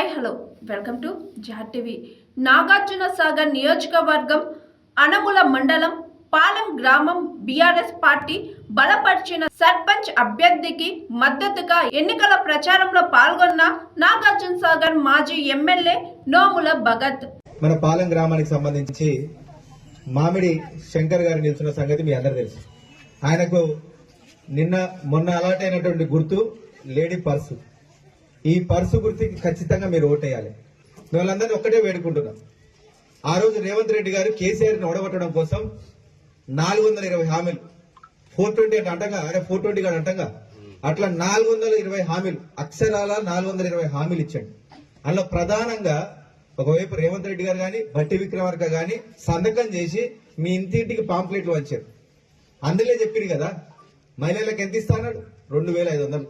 Hi hello. Welcome to Jat TV. Nagarjuna Sagar నియోజకవర్గం అనముల మండలం పాలెం గ్రామం బీఆర్ఎస్ పార్టీ బలపరిచిన సర్పంచ్ అభ్యర్థికి మద్దతుగా ఎన్నికల ప్రచారంలో పాల్గొన్న నాగార్జున సాగర్ మాజీ ఎమ్మెల్యే నోముల భగత్. మన పాలెం గ్రామానికి సంబంధించి మామిడి శంకర్ గారు నిలిచిన సంగతి మీ అందరు తెలుసు. ఆయనకు నిన్న మొన్న అలాట్ అయినటువంటి గుర్తు లేడీ పర్సు. ఈ పర్సు గుర్తుకి ఖచ్చితంగా మీరు ఓటేయాలి. వాళ్ళందరినీ ఒక్కటే వేడుకుంటున్నాం. ఆ రోజు రేవంత్ రెడ్డి గారు కేసీఆర్ని ఓడగొట్టడం కోసం నాలుగు వందల ఇరవై హామీలు. ఫోర్ ట్వంటీ అంటే అంటగా అరే ఫోర్ ట్వంటీ గారు అంటగా. అట్లా నాలుగు వందల ఇరవై హామీలు అక్షరాల నాలుగు వందల ఇరవై హామీలు ఇచ్చాడు. అందులో ప్రధానంగా ఒకవైపు రేవంత్ రెడ్డి గారు కానీ బట్టి విక్రమార్క కానీ సంతకం చేసి మీ ఇంటింటికి పాంప్లెట్లు వచ్చారు అందులో చెప్పింది కదా మహిళలకు ఎంత ఇస్తా అన్నాడు? రెండు వేల ఐదు వందలు.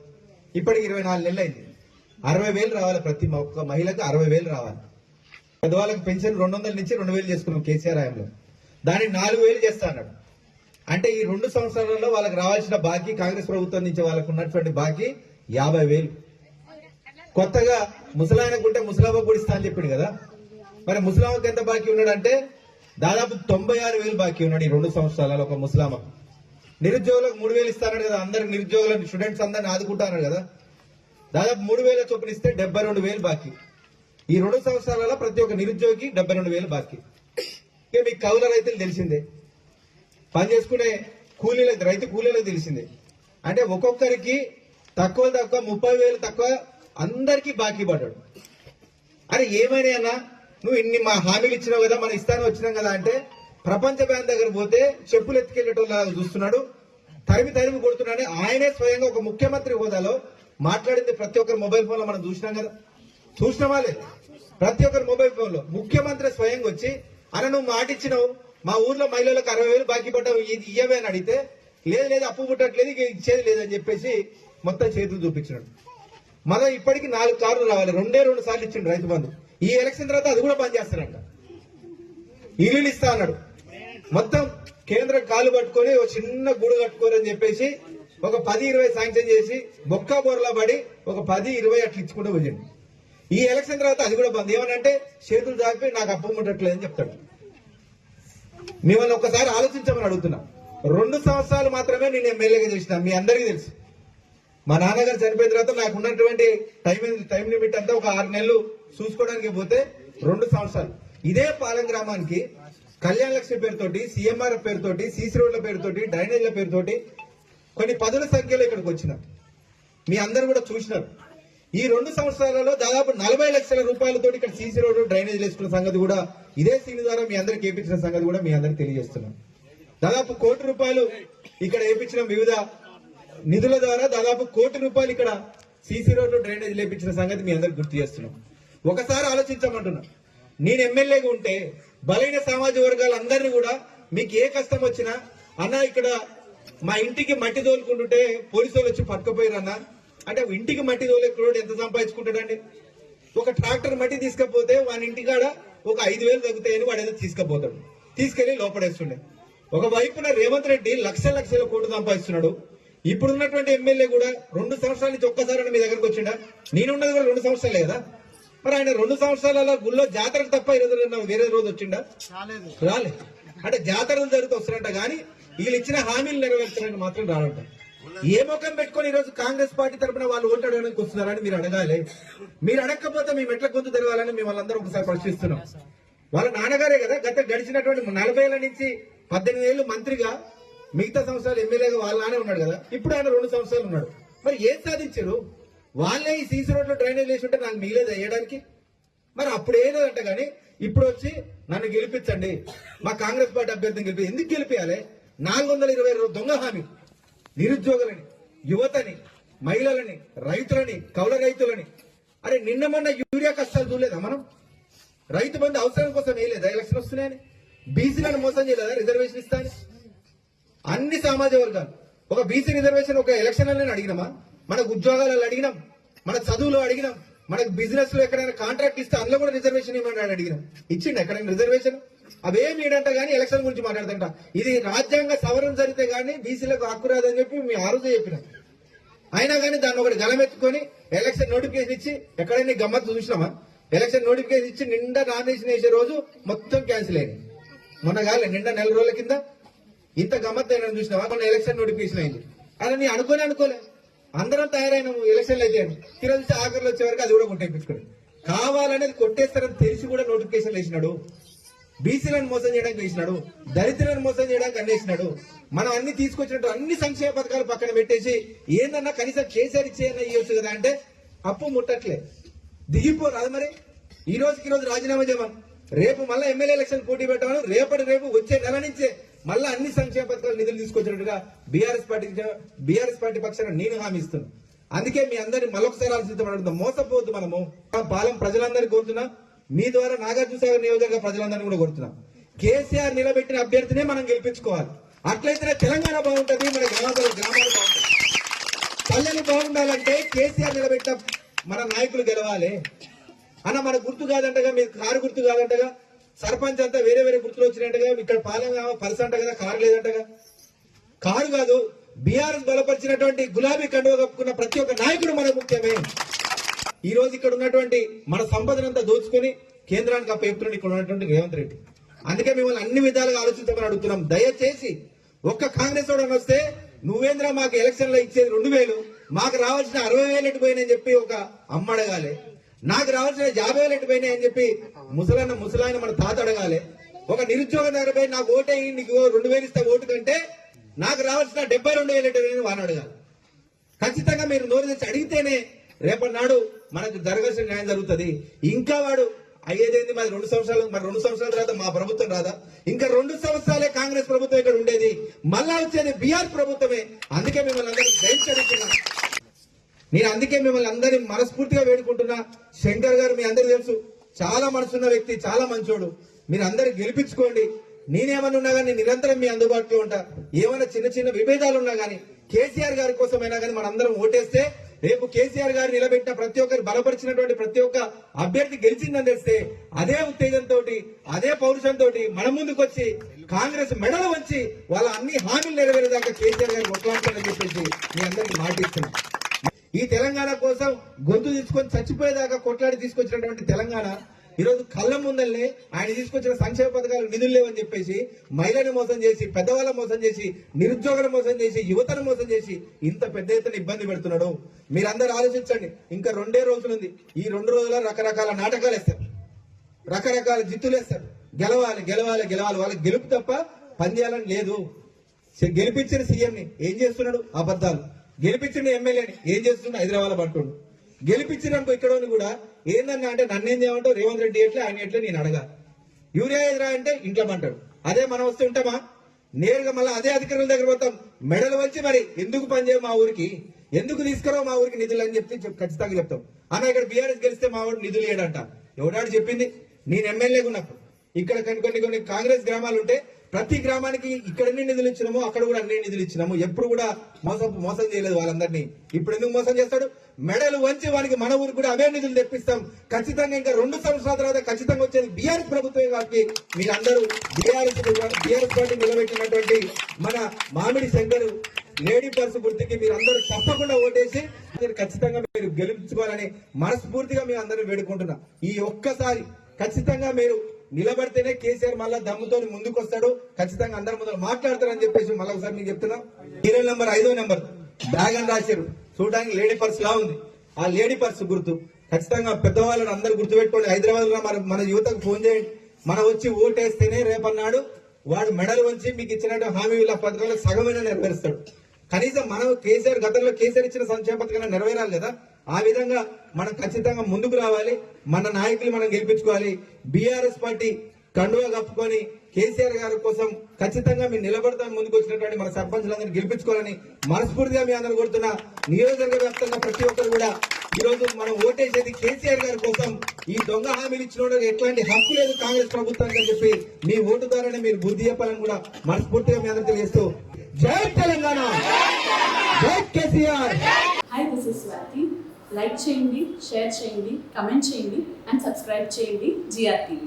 ఇప్పటికి ఇరవై నాలుగు నెలలు అయింది అరవై వేలు రావాలి ప్రతి ఒక్క మహిళకు అరవై వేలు రావాలి. పెద్దవాళ్ళకి పెన్షన్ రెండు వందల నుంచి రెండు వేలు చేసుకున్నాం కేసీఆర్ హయాంలో దాన్ని నాలుగు వేలు చేస్తా అన్నాడు. అంటే ఈ రెండు సంవత్సరాలలో వాళ్ళకి రావాల్సిన బాకీ కాంగ్రెస్ ప్రభుత్వం నుంచి వాళ్ళకు ఉన్నటువంటి బాకీ యాభై వేలు. కొత్తగా ముసలాయనకు ఉంటే ముసలాబా కూడా ఇస్తా అని చెప్పిండు కదా. మరి ముసలామకు ఎంత బాకీ ఉన్నాడు అంటే దాదాపు తొంభై ఆరు వేలు బాకీ ఉన్నాడు ఈ రెండు సంవత్సరాలలో ఒక ముసలామ నిరుద్యోగులకు మూడు వేలు ఇస్తాడు కదా. అందరు నిరుద్యోగులను స్టూడెంట్స్ అందరిని ఆదుకుంటారు కదా. దాదాపు మూడు వేల చొప్పున ఇస్తే డెబ్బై రెండు వేలు బాకీ. ఈ రెండు సంవత్సరాలలో ప్రతి ఒక్క నిరుద్యోగి డెబ్బై రెండు వేలు బాకీ. ఇక మీకు కౌల రైతులు తెలిసిందే. పని చేసుకునే కూలీలకు రైతు కూలీలకు తెలిసిందే. అంటే ఒక్కొక్కరికి తక్కువ తక్కువ ముప్పై వేలు తక్కువ అందరికీ బాకీ పడ్డాడు. అరే ఏమైనా అన్నా? నువ్వు ఇన్ని మా హామీలు ఇచ్చినావు కదా మనం ఇస్తాను వచ్చినాం కదా అంటే ప్రపంచ బ్యాంక్ దగ్గర పోతే చెప్పులు ఎత్తుకెళ్ళేటోళ్ళ చూస్తున్నాడు. తరిమి తరిమి కొడుతున్నాడు. ఆయనే స్వయంగా ఒక ముఖ్యమంత్రి హోదాలో మాట్లాడింది ప్రతి ఒక్కరి మొబైల్ ఫోన్లో మనం చూసినాం కదా. చూసినామా లేదు? ప్రతి ఒక్కరి మొబైల్ ఫోన్లో ముఖ్యమంత్రి స్వయంగా వచ్చి అన్న నువ్వు మాటిచ్చినావు మా ఊర్లో మహిళలకు అరవై వేలు బాకీ పడ్డావు. ఇది ఇయ్యవే అని అడిగితే లేదు లేదు అప్పు పుట్టట్లేదు ఇచ్చేది లేదని చెప్పేసి మొత్తం చేతులు చూపించినాడు. మన ఇప్పటికి నాలుగు కార్లు రావాలి. రెండే రెండు సార్లు ఇచ్చిండు రైతు బంధు. ఈ ఎలక్షన్ తర్వాత అది కూడా బంద్ చేస్తారంట. ఇల్లు ఇస్తా అన్నాడు. మొత్తం కేంద్రం కాలు పట్టుకొని ఒక చిన్న గూడు కట్టుకోరని చెప్పేసి ఒక పది ఇరవై శాంక్షన్ చేసి బొక్క బొరలా పడి ఒక పది ఇరవై అట్లా ఇచ్చుకుంటూ పోయాడు. ఈ ఎలక్షన్ తర్వాత అది కూడా బంద్. ఏమనంటే చేతులు దాపి నాకు అప్పు ఉండట్లేదని చెప్తాడు. మిమ్మల్ని ఒక్కసారి ఆలోచించమని అడుగుతున్నా. రెండు సంవత్సరాలు మాత్రమే నేను ఎమ్మెల్యేగా చేసిన మీ అందరికీ తెలుసు. మా నాన్నగారు చనిపోయిన తర్వాత నాకు ఉన్నటువంటి టైం టైం లిమిట్ అంతా ఒక ఆరు నెలలు చూసుకోవడానికి పోతే రెండు సంవత్సరాలు. ఇదే పాలెం గ్రామానికి కళ్యాణ లక్ష్మి పేరుతోటి సిఎంఆర్ పేరుతోటి సీసీ రోడ్ల పేరుతోటి డ్రైనేజ్ల పేరుతోటి కొన్ని పదుల సంఖ్యలో ఇక్కడికి వచ్చిన మీ అందరూ కూడా చూసినారు. ఈ రెండు సంవత్సరాలలో దాదాపు నలభై లక్షల రూపాయలతో ఇక్కడ సీసీ రోడ్డు డ్రైనేజ్ వేసుకున్న సంగతి కూడా ఇదే సీన్ ద్వారా మీ అందరికి వేపించిన సంగతి కూడా మీ అందరికి తెలియజేస్తున్నాం. దాదాపు కోటి రూపాయలు ఇక్కడ వేపించిన వివిధ నిధుల ద్వారా దాదాపు కోటి రూపాయలు ఇక్కడ సీసీ రోడ్లు డ్రైనేజ్ లేపించిన సంగతి మీ అందరికి గుర్తు చేస్తున్నాం. ఒకసారి ఆలోచించమంటున్నా. నేను ఎమ్మెల్యేగా ఉంటే బలైన సామాజిక వర్గాలందరినీ కూడా మీకు ఏ కష్టం వచ్చినా అన్న ఇక్కడ మా ఇంటికి మట్టి తోలుకుంటుంటే పోలీసు వాళ్ళు వచ్చి పట్టుకుపోయారు అన్న అంటే ఇంటికి మట్టి తోలేకుడు ఎంత సంపాదించుకుంటాడండి? ఒక ట్రాక్టర్ మట్టి తీసుకపోతే వాని ఇంటికాడ ఒక ఐదు వేలు తగ్గుతాయని వాడు ఏదో తీసుకుపోతాడు. తీసుకెళ్ళి లోపడేస్తుండే. ఒక వైపున రేవంత్ రెడ్డి లక్ష లక్షల కోట్లు సంపాదిస్తున్నాడు. ఇప్పుడు ఉన్నటువంటి ఎమ్మెల్యే కూడా రెండు సంవత్సరాల నుంచి ఒక్కసారి మీ దగ్గరకు వచ్చిండా? నేనున్నది కూడా రెండు సంవత్సరాలే కదా? మరి ఆయన రెండు సంవత్సరాల గుళ్ళో జాతరకు తప్ప ఈ రోజు వేరే రోజు వచ్చిండా? రాలే. అంటే జాతరలు జరుగుతూ వస్తారంట కానీ వీళ్ళు ఇచ్చిన హామీలు నెరవేర్చడానికి మాత్రం రావటం ఏ ముఖం పెట్టుకొని ఈరోజు కాంగ్రెస్ పార్టీ తరపున వాళ్ళు ఓటు అడగడానికి వస్తున్నారని మీరు అడగాలి. మీరు అడగకపోతే మేము మెట్ల గొంతు తెరవాలని మిమ్మల్ని అందరూ ఒకసారి ప్రశ్నిస్తున్నాం. వాళ్ళ నాన్నగారే కదా గత గడిచినటువంటి నలభై ఏళ్ళ నుంచి పద్దెనిమిది ఏళ్ళు మంత్రిగా మిగతా సంవత్సరాలు ఎమ్మెల్యేగా వాళ్ళ ఉన్నాడు కదా ఇప్పుడు ఆయన రెండు సంవత్సరాలు ఉన్నాడు. మరి ఏం సాధించారు? వాళ్ళే ఈ సీసీ రోడ్లో డ్రైనేజ్ వేసి ఉంటే నాకు మిగిలేదు వేయడానికి? మరి అప్పుడు ఏదంట కానీ ఇప్పుడు వచ్చి నన్ను గెలిపించండి. మా కాంగ్రెస్ పార్టీ అభ్యర్థిని గెలిపి ఎందుకు గెలిపించాలి నాలుగు వందల ఇరవై రెండు దొంగ హామీ. నిరుద్యోగులని యువతని మహిళలని రైతులని కౌల రైతులని. అరే నిన్న మొన్న యూరియా కష్టాలు చూడలేదా మనం? రైతు బంధు అవసరం కోసం వేయలేదా ఎలక్షన్ వస్తున్నాయని. బీసీలను మోసం చేయలేదా? రిజర్వేషన్ ఇస్తాను అన్ని సామాజిక వర్గాలు. ఒక బీసీ రిజర్వేషన్ ఒక ఎలక్షన్లను అడిగినామా? మనకు ఉద్యోగాలలో అడిగినాం మన చదువులో అడిగినాం మనకు బిజినెస్లో ఎక్కడైనా కాంట్రాక్ట్ ఇస్తే అందులో కూడా రిజర్వేషన్ ఇవ్వండి అని అడిగినాం. ఇచ్చిండి ఎక్కడైనా రిజర్వేషన్ అవేమి ఈడంట కానీ ఎలక్షన్ గురించి మాట్లాడుతుంట. ఇది రాజ్యాంగ సవరణ జరిగితే గానీ బీసీలకు హక్కు రాదని చెప్పి మీ ఆ రోజే అయినా కానీ దాన్ని ఒకటి గలమెత్తుకొని ఎలక్షన్ నోటిఫికేషన్ ఇచ్చి ఎక్కడైనా గమ్మత్తు చూసినామా? ఎలక్షన్ నోటిఫికేషన్ ఇచ్చి నిండా నామినేషన్ వేసే రోజు మొత్తం క్యాన్సిల్ అయింది. మొన్న కాలే నిండా నెల రోజుల కింద ఇంత గమ్మత్తు అయినా చూసినావా? మొన్న ఎలక్షన్ నోటిఫికేషన్ అయింది. అలా నీ అనుకోని అనుకోలే. అందరం తయారైనాము ఎలక్షన్లు అయితే ఈరోజు ఆఖరిలో వచ్చే వరకు అది కూడా కొట్టేపించుకోండి కావాలనేది కొట్టేస్తారని తెలిసి కూడా నోటిఫికేషన్ వేసినాడు. బీసీలను మోసం చేయడానికి వేసినాడు దళితులను మోసం చేయడానికి అన్నేసినాడు మనం అన్ని తీసుకొచ్చినట్టు అన్ని సంక్షేమ పథకాలు పక్కన పెట్టేసి ఏందన్నా కనీసం కేసీఆర్ ఇచ్చేయన్నా ఇవ్వచ్చు కదా అంటే అప్పు ముట్టట్లే. దిగిపోరాదు మరి. ఈ రోజుకి రోజు రాజీనామా చేయమని రేపు మళ్ళీ ఎమ్మెల్యే ఎలక్షన్ పోటీ పెట్టమని రేపటి రేపు వచ్చే నెల నుంచే మళ్ళీ అన్ని సంక్షేమ పథకాలు నిధులు తీసుకొచ్చినట్టుగా బీఆర్ఎస్ పార్టీ బీఆర్ఎస్ పార్టీ పక్షాన నేను హామీ అందుకే మీ అందరిని మరొకసారి ఆలోచిస్తాం మోసపోవద్దు మనము. ఆ పాలెం ప్రజలందరినీ కోరుతున్నా. మీ ద్వారా నాగార్జున సాగర్ నియోజకవర్గ ప్రజలందరినీ కూడా కోరుతున్నాం. కేసీఆర్ నిలబెట్టిన అభ్యర్థినే మనం గెలిపించుకోవాలి. అట్లయితేనే తెలంగాణ బాగుంటుంది మన గ్రామాలు గ్రామాలు బాగుంటుంది పల్లెలు బాగుండాలంటే కేసీఆర్ నిలబెట్టిన మన నాయకులు గెలవాలి. అన్న మన గుర్తు కాదంటగా మీరు కారు గుర్తు కాదంటగా సర్పంచ్ అంతా వేరే వేరే గుర్తులు వచ్చినట్టుగా ఇక్కడ పాలెం పర్స్ అంట కదా కారు లేదంటగా. కారు కాదు బీఆర్ఎస్ బలపరిచినటువంటి గులాబీ కండువ కప్పుకున్న ప్రతి ఒక్క నాయకుడు మనకు ముఖ్యమే. ఈ రోజు ఇక్కడ ఉన్నటువంటి మన సంపదనంతా దోచుకొని కేంద్రానికి అప్పచెప్తున్నాడు ఇక్కడ ఉన్నటువంటి రేవంత్ రెడ్డి. అందుకే మిమ్మల్ని అన్ని విధాలుగా ఆలోచించమని అడుగుతున్నాం. దయచేసి ఒక్క కాంగ్రెస్ వాడు వస్తే నువ్వేంద్ర మాకు ఎలక్షన్లో ఇచ్చేది రెండు వేలు మాకు రావాల్సిన అరవై వేలు ఎటు పోయినాయని చెప్పి ఒక అమ్మ అడగాలి. నాకు రావాల్సిన యాభై వేలు ఎటు పోయినాయి అని చెప్పి ముసలన్న ముసలాయన మన తాత అడగాలి. ఒక నిరుద్యోగ దగ్గర నాకు ఓటే నీకు రెండు వేలు ఇస్తే ఓటు కంటే నాకు రావాల్సిన డెబ్బై రెండు వేలు ఎటు వాడిని అడగాలి. ఖచ్చితంగా మీరు నోరు తెచ్చి అడిగితేనే రేపటి నాడు మనకు జరగాల్సిన న్యాయం జరుగుతుంది. ఇంకా వాడు అయ్యేదేంది? మరి రెండు సంవత్సరాలు మరి రెండు సంవత్సరాల తర్వాత మా ప్రభుత్వం రాదా? ఇంకా రెండు సంవత్సరాలే కాంగ్రెస్ ప్రభుత్వం ఇక్కడ ఉండేది. మళ్ళా వచ్చేది బీఆర్ ప్రభుత్వమే. అందుకే మిమ్మల్ని అందరినీ దయచేసి నేను అందుకే మిమ్మల్ని అందరినీ మనస్ఫూర్తిగా వేడుకుంటున్నా. శంకర్ గారు మీ అందరికీ తెలుసు చాలా మనసున్న వ్యక్తి చాలా మంచోడు. మీరు అందరు గెలిపించుకోండి. నేనేమన్నా ఉన్నా కానీ నిరంతరం మీ అందుబాటులో ఉంటా. ఏమైనా చిన్న చిన్న విభేదాలు ఉన్నా కానీ కేసీఆర్ గారి కోసమైనా కానీ మనందరం ఓటేస్తే రేపు కేసీఆర్ గారు నిలబెట్టిన ప్రతి ఒక్కరు బలపరిచినటువంటి ప్రతి ఒక్క అభ్యర్థి గెలిచిందని తెలిస్తే అదే ఉత్తేజంతో అదే పౌరుషంతో మన ముందుకు వచ్చి కాంగ్రెస్ మెడలు వచ్చి వాళ్ళ అన్ని హామీలు నెరవేరేదాకా కేసీఆర్ గారు కొట్లాడతారని చెప్పేసి మీ అందరికి మాటిస్తున్నాం ఈ తెలంగాణ కోసం గొంతు తీసుకొని చచ్చిపోయేదాకా కొట్లాడి తీసుకొచ్చినటువంటి తెలంగాణ ఈరోజు కళ్ళ ముందల్లే ఆయన తీసుకొచ్చిన సంక్షేమ పథకాలు నిధులు లేవని చెప్పేసి మహిళను మోసం చేసి పెద్దవాళ్ళ మోసం చేసి నిరుద్యోగులను మోసం చేసి యువతను మోసం చేసి ఇంత పెద్ద ఎత్తున ఇబ్బంది పెడుతున్నాడు. మీరందరూ ఆలోచించండి. ఇంకా రెండే రోజులుంది ఈ రెండు రోజుల రకరకాల నాటకాలు వేస్తారు. రకరకాల జిత్తులు వేస్తారు. గెలవాలి గెలవాలి గెలవాలి. వాళ్ళకి గెలుపు తప్ప పనిచేయాలని లేదు. గెలిపించిన సీఎంని ఏం చేస్తున్నాడు? అబద్ధాలు. గెలిపించిన ఎమ్మెల్యేని ఏం చేస్తున్నాడు హైదరాబాద్ పట్టుకోడు గెలిపించినప్పుడు ఇక్కడ కూడా ఏందన్నా అంటే నన్నేం చేయమంటావు? రేవంత్ రెడ్డి ఎట్లా ఆయన ఎట్లా నేను అడగా. యూరియా ఎదురా అంటే ఇంట్లో అంటాడు అదే మనం వస్తే ఉంటామా? నేరుగా మళ్ళీ అదే అధికారుల దగ్గర పోతాం. మెడలు వచ్చి మరి ఎందుకు పనిచేయ మా ఊరికి? ఎందుకు తీసుకురావు మా ఊరికి నిధులు అని చెప్తే ఖచ్చితంగా చెప్తాం. అన్న ఇక్కడ బీఆర్ఎస్ గెలిస్తే మా వాడు నిధులు ఇయ్యడంట ఎవడాడు చెప్పింది? నేను ఎమ్మెల్యేగా ఉన్నప్పుడు. ఇక్కడ కొన్ని కొన్ని కొన్ని కాంగ్రెస్ గ్రామాలు ఉంటే ప్రతి గ్రామానికి ఇక్కడ ఎన్ని నిధులు ఇచ్చినామో అక్కడ కూడా అన్ని నిధులు ఇచ్చినాము. ఎప్పుడు కూడా మోసం మోసం చేయలేదు వాళ్ళందరినీ. ఇప్పుడు ఎందుకు మోసం చేస్తాడు? మెడలు వంచి వారికి మన ఊరికి కూడా అవే నిధులు తెప్పిస్తాం. ఖచ్చితంగా ఇంకా రెండు సంవత్సరాల తర్వాత ఖచ్చితంగా వచ్చేది బీఆర్ఎస్ ప్రభుత్వం కాబట్టి మీరందరూ బీఆర్ఎస్ బీఆర్ఎస్ పార్టీ నిలబెట్టినటువంటి మన మామిడి శంకర్ లేడీ పర్స్ గుర్తుకి మీరు అందరూ తప్పకుండా ఓటేసి మీరు ఖచ్చితంగా మీరు గెలుచుకోవాలని మనస్ఫూర్తిగా మీ అందరూ వేడుకుంటున్నా. ఈ ఒక్కసారి ఖచ్చితంగా మీరు నిలబడితేనే కేసీఆర్ మళ్ళా దమ్ముతో ముందుకు వస్తాడు ఖచ్చితంగా అందరి ముందు మాట్లాడతారని చెప్పేసి మళ్ళీ ఒకసారి మీకు చెప్తున్నా. సీరియల్ నెంబర్ ఐదో నెంబర్. బ్యాగ్ అని రాశారు. చూడడానికి లేడీ పర్స్ లా ఉంది. ఆ లేడీ పర్స్ గుర్తు. ఖచ్చితంగా పెద్దవాళ్ళని అందరూ గుర్తుపెట్టుకోండి. హైదరాబాద్లో మన మన యువతకు ఫోన్ చేయండి. మనం వచ్చి ఓటేస్తేనే రేపన్నాడు. వాడు మెడల్ వంచి మీకు ఇచ్చినట్టు హామీ వీళ్ళ పథకాలు సగమైన నెరవేరుస్తాడు. కనీసం మనం కేసీఆర్ గతంలో కేసీఆర్ ఇచ్చిన సంక్షేమ పథకాలు నెరవేరాలి కదా? ఆ విధంగా మనం ఖచ్చితంగా ముందుకు రావాలి. మన నాయకులు మనం గెలిపించుకోవాలి. బీఆర్ఎస్ పార్టీ కండువా కప్పుకొని కేసీఆర్ గారి కోసం ఖచ్చితంగా మీరు నిలబడతాను ముందుకు వచ్చినటువంటి మన సర్పంచులందరినీ గెలిపించుకోవాలని మనస్ఫూర్తిగా మీ అందరూ కోరుతున్నా. నియోజకవర్గ వ్యాప్తంగా ప్రతి ఒక్కరు కూడా ఈ రోజు మనం ఓటేసేది కేసీఆర్ గారి కోసం. ఈ దొంగ హామీలు ఇచ్చిన ఎట్లాంటి హక్కు లేదు కాంగ్రెస్ ప్రభుత్వానికి అని చెప్పి మీ ఓటు ద్వారానే మీరు బుద్ధి చెప్పాలని కూడా మనస్ఫూర్తిగా మీ అందరూ తెలియజేస్తూ జై తెలంగాణ. జై KCR. Hi this is Swathi like చేయండి షేర్ చేయండి కమెంట్ చేయండి అండ్ సబ్స్క్రైబ్ చేయండి జిఆర్ టీవీ